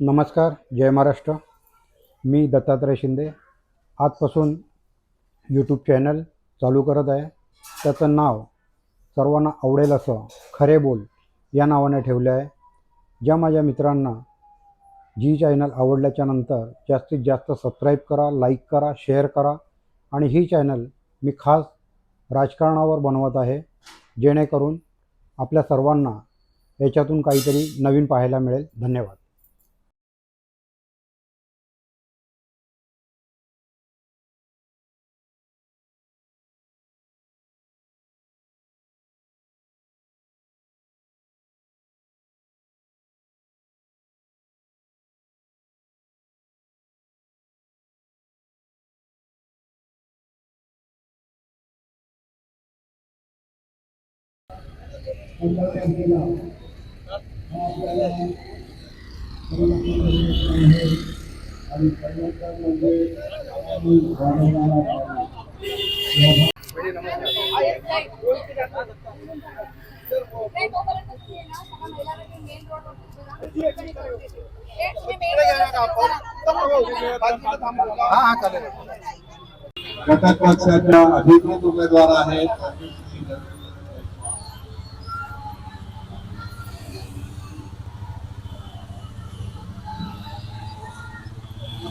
नमस्कार. जय महाराष्ट्र. मी दत्तात्रय शिंदे. आजपासून YouTube channel चालू करत आहे. त्याचं नाव सर्वांना आवडेल असं खरे बोल या नावाने ठेवले आहे. ज्या माझ्या मित्रांना जी चॅनल आवडल्याच्या नंतर जास्तीत जास्त सबस्क्राईब करा लाईक करा शेअर करा आणि ही चॅनल मी खास राजकारणावर बनवत आहे. जेणेकरून आपल्या सर्वांना याच्यातून काहीतरी नवीन पाहायला मिळेल. धन्यवाद. घटक पक्षाच्या अधिकृत उमेदवार आहेत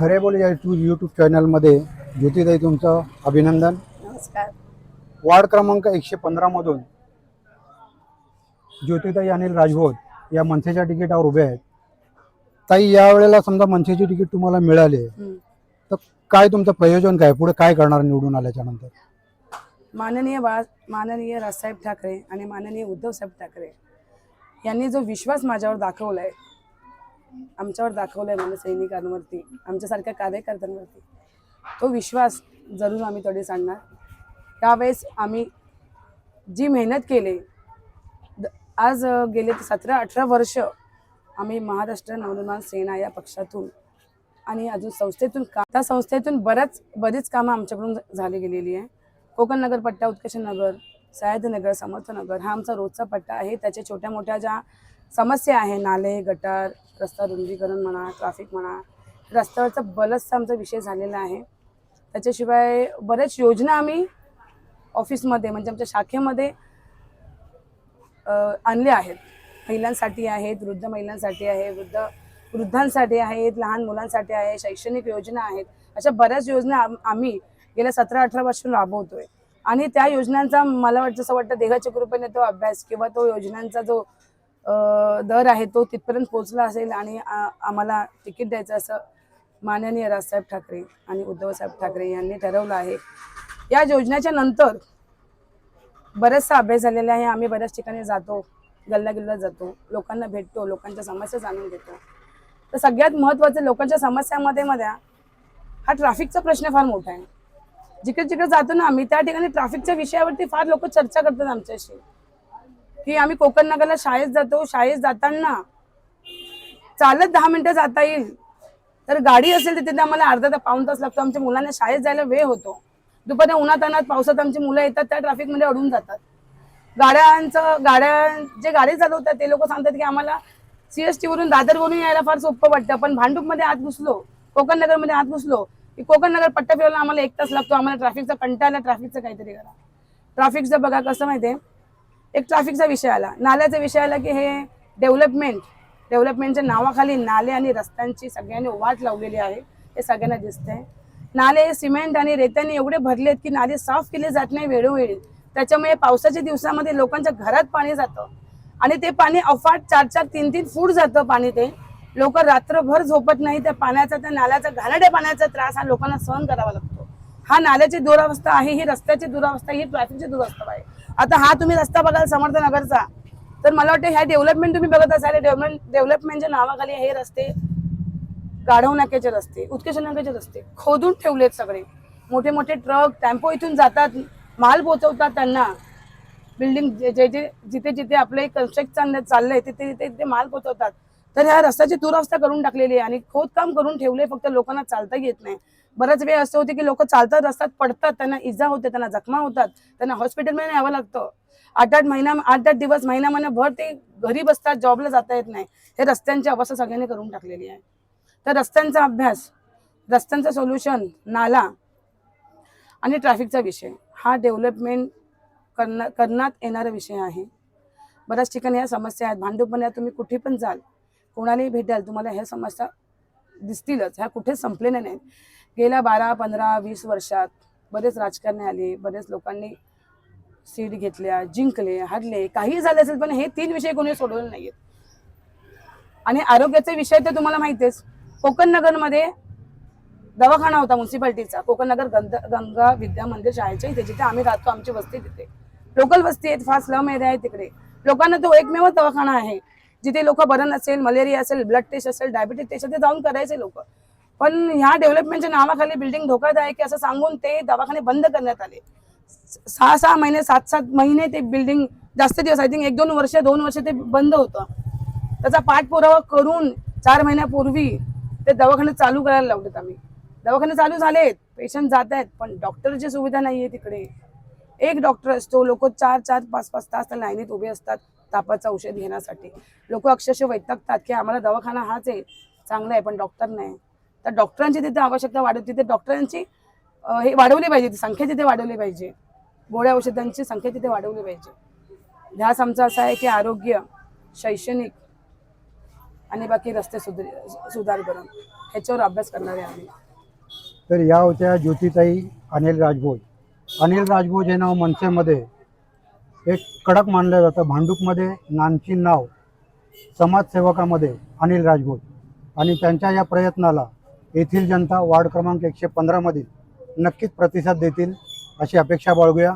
खरे बोल या यूट्यूब चॅनलमध्ये ज्योतिताई तुमचं अभिनंदन. नमस्कार. वार्ड क्रमांक एकशे पंधरामधून ज्योतिताई अनिल राजभोत या मनसेच्या तिकिटावर उभे आहेत. ताई यावेळेला समजा मनसेची तिकीट तुम्हाला मिळाली. तर काय तुमचं प्रयोजन काय? पुढे काय करणार निवडून आल्याच्यानंतर? माननीय बाळ माननीय राजसाहेब ठाकरे आणि माननीय उद्धवसाहेब ठाकरे यांनी जो विश्वास माझ्यावर दाखवला आहे आमच्यावर दाखवलं आहे मला सैनिकांवरती आमच्यासारख्या कार्यकर्त्यांवरती. तो विश्वास जरूर आम्ही तडे सांगणार त्यावेळेस आम्ही जी मेहनत केली द- आज गेले गेले सतरा अठरा वर्ष आम्ही महाराष्ट्र नवनिर्माण सेना या पक्षातून आणि अजून संस्थेतून का त्या संस्थेतून बऱ्याच बरीच कामं आमच्याकडून झाली गेलेली आहे. कोकण नगर पट्टा उत्कर्ष नगर सयाजीनगर समर्थनगर हा आमचा रोजचा पट्टा आहे. त्याच्या छोट्या मोठ्या ज्या समस्या आहे नाले गटार रस्ता रुंदीकरण म्हणा ट्रॅफिक म्हणा रस्त्यावरचा बरचसा आमचा विषय झालेला आहे. त्याच्याशिवाय बऱ्याच योजना आम्ही ऑफिसमध्ये म्हणजे आमच्या शाखेमध्ये आणल्या आहेत. महिलांसाठी आहेत वृद्ध महिलांसाठी आहे वृद्ध वृद्धांसाठी आहेत लहान मुलांसाठी आहे शैक्षणिक योजना आहेत. अशा बऱ्याच योजना आम्ही गेल्या सतरा अठरा वर्षांपासून राबवतोय. आणि त्या योजनांचा मला वाटतं असं वाटतं देवाच्या कृपेने तो अभ्यास किंवा तो योजनांचा जो दर आहे तो तिथपर्यंत पोहोचला असेल आणि आम्हाला तिकीट द्यायचं असं माननीय राजसाहेब ठाकरे आणि उद्धवसाहेब ठाकरे यांनी ठरवलं आहे. या योजनेच्या नंतर बराचसा अभ्यास झालेला आहे. आम्ही बऱ्याच ठिकाणी जातो गल्ला गिल्ला जातो लोकांना भेटतो लोकांच्या समस्या जाणून घेतो. तर सगळ्यात महत्त्वाचं लोकांच्या समस्यामध्ये मध्ये हा ट्रॅफिकचा प्रश्न फार मोठा आहे. जिकडे जिकडे जातो ना आम्ही त्या ठिकाणी ट्रॅफिकच्या विषयावरती फार लोक चर्चा करतात आमच्याशी. की आम्ही कोकण नगरला शाळेत जातो. शाळेत जाताना चालत दहा मिनिटं जाता येईल. तर गाडी असेल तर तिथे आम्हाला अर्धा तास पाऊन तास लागतो. आमच्या मुलांना शाळेत जायला वेळ होतो. दुपारी उन्हात अनात पावसात आमची मुलं येतात त्या ट्रॅफिकमध्ये अडून जातात. गाड्यांचं गाड्या जे गाडी चालवतात ते लोक सांगतात की आम्हाला सीएसटी वरून दादरवरून यायला फार सोपं वाटतं. पण भांडूपमध्ये आत घुसलो कोकण नगरमध्ये आत घुसलो की कोकण नगर पट्टा फिरायला आम्हाला एक तास लागतो. आम्हाला ट्रॅफिकचा कंटाळा ट्रॅफिकचं काहीतरी करा. ट्रॅफिकचं बघा कसं माहितीये? एक ट्रॅफिकचा विषय आला. नाल्याचा विषय आला की हे डेव्हलपमेंट डेव्हलपमेंटच्या नावाखाली नाले आणि रस्त्यांची सगळ्यांनी वाट लावलेली आहे. हे सगळ्यांना दिसतंय. नाले सिमेंट आणि रेत्याने एवढे भरलेत की नाले साफ केले जात नाही वेळोवेळी. त्याच्यामुळे पावसाच्या दिवसामध्ये लोकांच्या घरात पाणी जातं. आणि ते पाणी अफाट चार चार तीन तीन फूट जातं पाणी ते. लोक रात्रभर झोपत नाही त्या पाण्याचा त्या नाल्याचा घाणाड्या पाण्याचा त्रास हा लोकांना सहन करावा लागतो. हा नाल्याची दुरावस्था आहे ही रस्त्याची दुरावस्था ही ट्रॅफिकची दुरावस्था आहे. आता हा तुम्ही रस्ता बघाल समर्थ नगरचा तर मला वाटतं ह्या डेव्हलपमेंट तुम्ही बघत असाल डेव्हलपमेंट डेव्हलपमेंटच्या नावाखाली हे रस्ते गाढव नाक्याचे रस्ते उत्कर्ष नाक्याचे रस्ते खोदून ठेवलेत सगळे. मोठे मोठे ट्रक टेम्पो इथून जातात माल पोहोचवतात त्यांना. बिल्डिंग जे जे जे जिथे जिथे आपले कन्स्ट्रक्शन चाललंय तिथे तिथे तिथे माल पोहोचवतात तर ह्या रस्त्याची दुरावस्था करून टाकलेली आहे आणि खोदकाम करून ठेवले फक्त लोकांना चालता येत नाही. बराच वेळ असं होते की लोक चालतात रस्त्यात पडतात त्यांना इजा होते त्यांना जखमा होतात त्यांना हॉस्पिटलमध्ये न्यावं लागतं. आठ आठ महिना आठ आठ दिवस महिना महिनाभर ते घरी बसतात जॉबला जाता येत नाही. हे रस्त्यांची अवस्था सगळ्यांनी करून टाकलेली आहे. तर रस्त्यांचा अभ्यास रस्त्यांचं सोल्युशन नाला आणि ट्रॅफिकचा विषय. हा डेव्हलपमेंट करण्या करण्यात येणारा विषय आहे. बऱ्याच ठिकाणी ह्या समस्या आहेत. भांडूपण्यात तुम्ही कुठे पण जाल. कोणालाही भेटाल तुम्हाला ह्या समस्या दिसतीलच. ह्या कुठे संपलेल्या नाहीत. गेल्या बारा पंधरा वीस वर्षात बरेच राजकारणी आले बरेच लोकांनी सीट घेतल्या जिंकले हरले. काही झाले असेल पण हे तीन विषय कोणी सोडवले नाहीयेत. आणि आरोग्याचे विषय तर तुम्हाला माहितीच कोकण नगरमध्ये दवाखाना होता म्युन्सिपाल्टीचा. कोकण नगर गंध गंगा विद्या मंदिर शाळेच्या इथे जिथे आम्ही राहतो आमची वस्ती तिथे. लोकल वस्ती आहेत फार स्लम एरिया आहे तिकडे. लोकांना तो एकमेव दवाखाना आहे. जिथे लोक बरं नसेल मलेरिया असेल ब्लड टेस्ट असेल डायबिटीज टेस्ट ते जाऊन करायचे लोक. पण ह्या डेव्हलपमेंटच्या नावाखाली बिल्डिंग धोकादायक आहे असं सांगून ते दवाखाने बंद करण्यात आले. सहा सहा महिने सात सात महिने ते बिल्डिंग जास्त दिवस आय थिंक एक दोन वर्ष दोन वर्ष ते बंद होतं. त्याचा पाठपुरावा करून चार महिन्यापूर्वी ते दवाखाने चालू करायला लावलेत आम्ही. दवाखाने चालू झालेत पेशंट जात आहेत पण डॉक्टरची सुविधा नाहीये तिकडे. एक डॉक्टर असतो लोक चार चार पाच पाच तास त्या लाईनीत उभे असतात. तापाचं औषध घेण्यासाठी. लोक अक्षरशः वैतागतात की आम्हाला दवाखाना हाच आहे चांगला आहे पण डॉक्टर नाही. तर डॉक्टरांची तिथे आवश्यकता वाढवते तिथे डॉक्टरांची हे वाढवली पाहिजे ती संख्या तिथे वाढवली पाहिजे. गोळ्या औषधांची संख्या तिथे वाढवली पाहिजे. ध्यास आमचा असा आहे की आरोग्य शैक्षणिक आणि बाकी रस्ते सुधार सुधारीकरण ह्याच्यावर अभ्यास करणारे आम्ही. तर या होत्या ज्योतिताई अनिल राजभोज. अनिल राजभोज हे नाव मनसेमध्ये एक कडक मानलं जातं. भांडूपमध्ये नानची नाव समाजसेवकामध्ये अनिल राजभोज आणि त्यांच्या या प्रयत्नाला येथील जनता वार्ड क्रमांक एकशे पंधरामधील नक्कीच प्रतिसाद देतील अशी अपेक्षा बाळगूया.